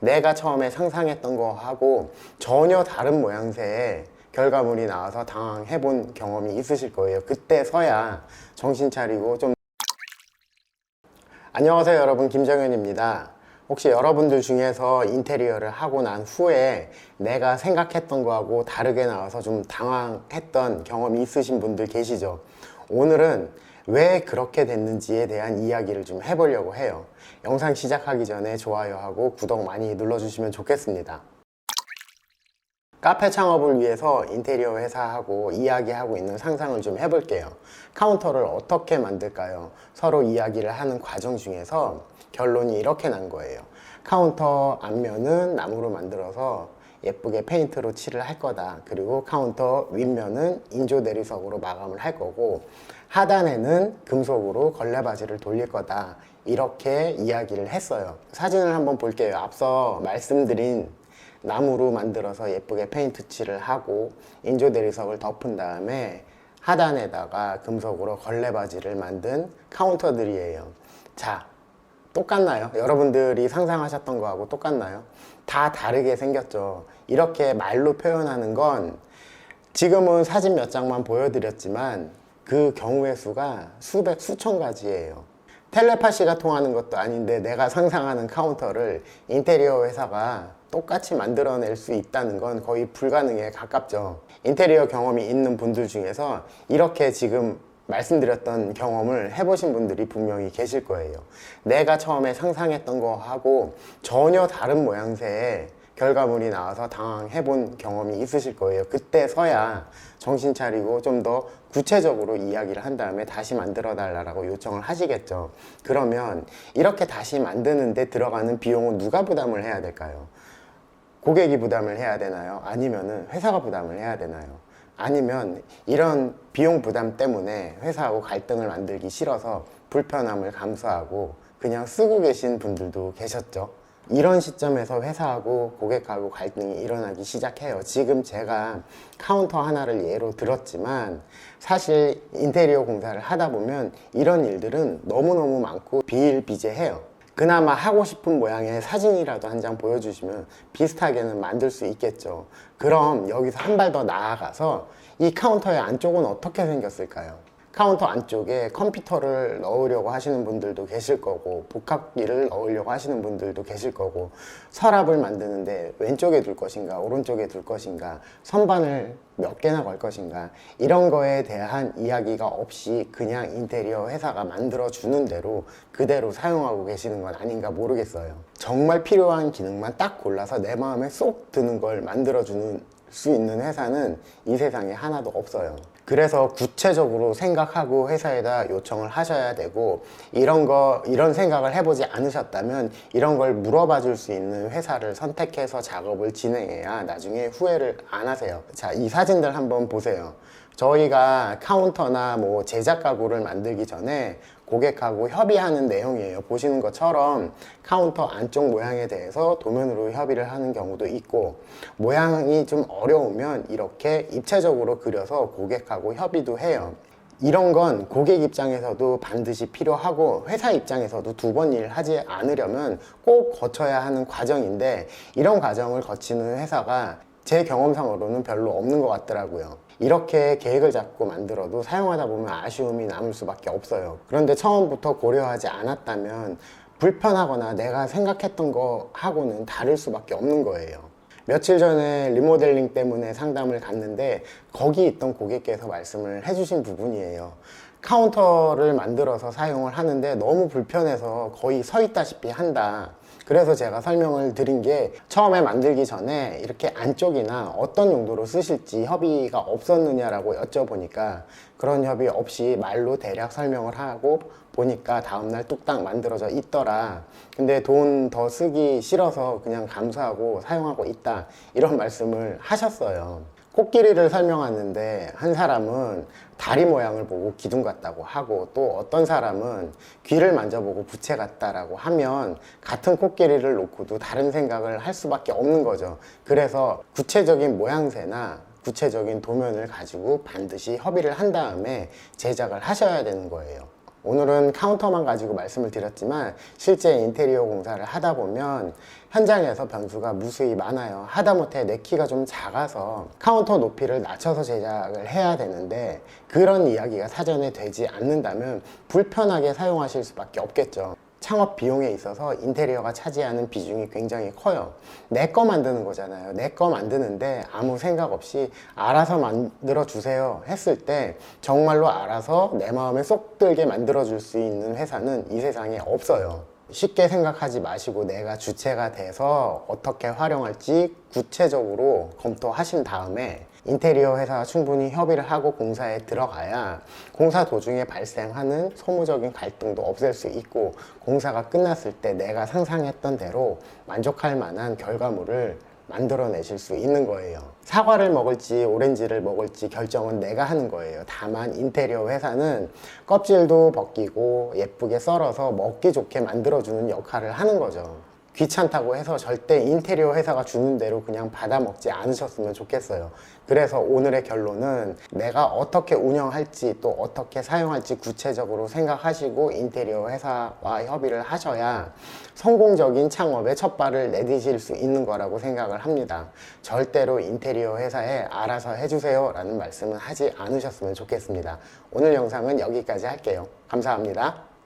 내가 처음에 상상했던 거하고 전혀 다른 모양새의 결과물이 나와서 당황해 본 경험이 있으실 거예요. 그때서야 정신 차리고 좀 안녕하세요 여러분 김정현입니다. 혹시 여러분들 중에서 인테리어를 하고 난 후에 내가 생각했던 거하고 다르게 나와서 좀 당황했던 경험이 있으신 분들 계시죠? 오늘은 왜 그렇게 됐는지에 대한 이야기를 좀 해보려고 해요. 영상 시작하기 전에 좋아요하고 구독 많이 눌러주시면 좋겠습니다. 카페 창업을 위해서 인테리어 회사하고 이야기하고 있는 상상을 좀 해볼게요. 카운터를 어떻게 만들까요? 서로 이야기를 하는 과정 중에서 결론이 이렇게 난 거예요. 카운터 앞면은 나무로 만들어서 예쁘게 페인트로 칠을 할 거다. 그리고 카운터 윗면은 인조 내리석으로 마감을 할 거고 하단에는 금속으로 걸레바지를 돌릴 거다. 이렇게 이야기를 했어요. 사진을 한번 볼게요. 앞서 말씀드린 나무로 만들어서 예쁘게 페인트 칠을 하고 인조 대리석을 덮은 다음에 하단에다가 금속으로 걸레바지를 만든 카운터들이에요. 자, 똑같나요? 여러분들이 상상하셨던 거하고 똑같나요? 다 다르게 생겼죠. 이렇게 말로 표현하는 건 지금은 사진 몇 장만 보여드렸지만 그 경우의 수가 수백, 수천 가지예요. 텔레파시가 통하는 것도 아닌데 내가 상상하는 카운터를 인테리어 회사가 똑같이 만들어낼 수 있다는 건 거의 불가능에 가깝죠. 인테리어 경험이 있는 분들 중에서 이렇게 지금 말씀드렸던 경험을 해보신 분들이 분명히 계실 거예요. 내가 처음에 상상했던 거하고 전혀 다른 모양새의 결과물이 나와서 당황해 본 경험이 있으실 거예요. 그때서야 정신 차리고 좀 더 구체적으로 이야기를 한 다음에 다시 만들어 달라고 요청을 하시겠죠. 그러면 이렇게 다시 만드는데 들어가는 비용은 누가 부담을 해야 될까요? 고객이 부담을 해야 되나요? 아니면은 회사가 부담을 해야 되나요? 아니면 이런 비용 부담 때문에 회사하고 갈등을 만들기 싫어서 불편함을 감수하고 그냥 쓰고 계신 분들도 계셨죠. 이런 시점에서 회사하고 고객하고 갈등이 일어나기 시작해요. 지금 제가 카운터 하나를 예로 들었지만 사실 인테리어 공사를 하다 보면 이런 일들은 너무너무 많고 비일비재해요. 그나마 하고 싶은 모양의 사진이라도 한 장 보여주시면 비슷하게는 만들 수 있겠죠. 그럼 여기서 한 발 더 나아가서 이 카운터의 안쪽은 어떻게 생겼을까요? 카운터 안쪽에 컴퓨터를 넣으려고 하시는 분들도 계실 거고 복합기를 넣으려고 하시는 분들도 계실 거고 서랍을 만드는데 왼쪽에 둘 것인가 오른쪽에 둘 것인가 선반을 몇 개나 걸 것인가 이런 거에 대한 이야기가 없이 그냥 인테리어 회사가 만들어 주는 대로 그대로 사용하고 계시는 건 아닌가 모르겠어요 정말 필요한 기능만 딱 골라서 내 마음에 쏙 드는 걸 만들어 주는 수 있는 회사는 이 세상에 하나도 없어요. 그래서 구체적으로 생각하고 회사에다 요청을 하셔야 되고 이런 거 이런 생각을 해보지 않으셨다면 이런 걸 물어봐 줄 수 있는 회사를 선택해서 작업을 진행해야 나중에 후회를 안 하세요. 자, 이 사진들 한번 보세요. 저희가 카운터나 뭐 제작 가구를 만들기 전에 고객하고 협의하는 내용이에요. 보시는 것처럼 카운터 안쪽 모양에 대해서 도면으로 협의를 하는 경우도 있고 모양이 좀 어려우면 이렇게 입체적으로 그려서 고객하고 협의도 해요. 이런 건 고객 입장에서도 반드시 필요하고 회사 입장에서도 두 번 일 하지 않으려면 꼭 거쳐야 하는 과정인데 이런 과정을 거치는 회사가 제 경험상으로는 별로 없는 것 같더라고요. 이렇게 계획을 잡고 만들어도 사용하다 보면 아쉬움이 남을 수밖에 없어요. 그런데 처음부터 고려하지 않았다면 불편하거나 내가 생각했던 거하고는 다를 수밖에 없는 거예요. 며칠 전에 리모델링 때문에 상담을 갔는데 거기 있던 고객께서 말씀을 해주신 부분이에요. 카운터를 만들어서 사용을 하는데 너무 불편해서 거의 서 있다시피 한다. 그래서 제가 설명을 드린 게 처음에 만들기 전에 이렇게 안쪽이나 어떤 용도로 쓰실지 협의가 없었느냐라고 여쭤보니까 그런 협의 없이 말로 대략 설명을 하고 보니까 다음날 뚝딱 만들어져 있더라. 근데 돈 더 쓰기 싫어서 그냥 감수하고 사용하고 있다. 이런 말씀을 하셨어요. 코끼리를 설명하는데 한 사람은 다리 모양을 보고 기둥 같다고 하고 또 어떤 사람은 귀를 만져보고 부채 같다라고 하면 같은 코끼리를 놓고도 다른 생각을 할 수밖에 없는 거죠. 그래서 구체적인 모양새나 구체적인 도면을 가지고 반드시 협의를 한 다음에 제작을 하셔야 되는 거예요. 오늘은 카운터만 가지고 말씀을 드렸지만 실제 인테리어 공사를 하다 보면 현장에서 변수가 무수히 많아요. 하다못해 내 키가 좀 작아서 카운터 높이를 낮춰서 제작을 해야 되는데 그런 이야기가 사전에 되지 않는다면 불편하게 사용하실 수밖에 없겠죠. 창업 비용에 있어서 인테리어가 차지하는 비중이 굉장히 커요. 내 거 만드는 거잖아요. 내 거 만드는데 아무 생각 없이 알아서 만들어 주세요 했을 때 정말로 알아서 내 마음에 쏙 들게 만들어 줄 수 있는 회사는 이 세상에 없어요. 쉽게 생각하지 마시고 내가 주체가 돼서 어떻게 활용할지 구체적으로 검토하신 다음에 인테리어 회사와 충분히 협의를 하고 공사에 들어가야 공사 도중에 발생하는 소모적인 갈등도 없앨 수 있고 공사가 끝났을 때 내가 상상했던 대로 만족할 만한 결과물을 만들어내실 수 있는 거예요. 사과를 먹을지 오렌지를 먹을지 결정은 내가 하는 거예요. 다만 인테리어 회사는 껍질도 벗기고 예쁘게 썰어서 먹기 좋게 만들어주는 역할을 하는 거죠. 귀찮다고 해서 절대 인테리어 회사가 주는 대로 그냥 받아 먹지 않으셨으면 좋겠어요. 그래서 오늘의 결론은 내가 어떻게 운영할지 또 어떻게 사용할지 구체적으로 생각하시고 인테리어 회사와 협의를 하셔야 성공적인 창업의 첫 발을 내디실 수 있는 거라고 생각을 합니다. 절대로 인테리어 회사에 알아서 해주세요 라는 말씀은 하지 않으셨으면 좋겠습니다. 오늘 영상은 여기까지 할게요. 감사합니다.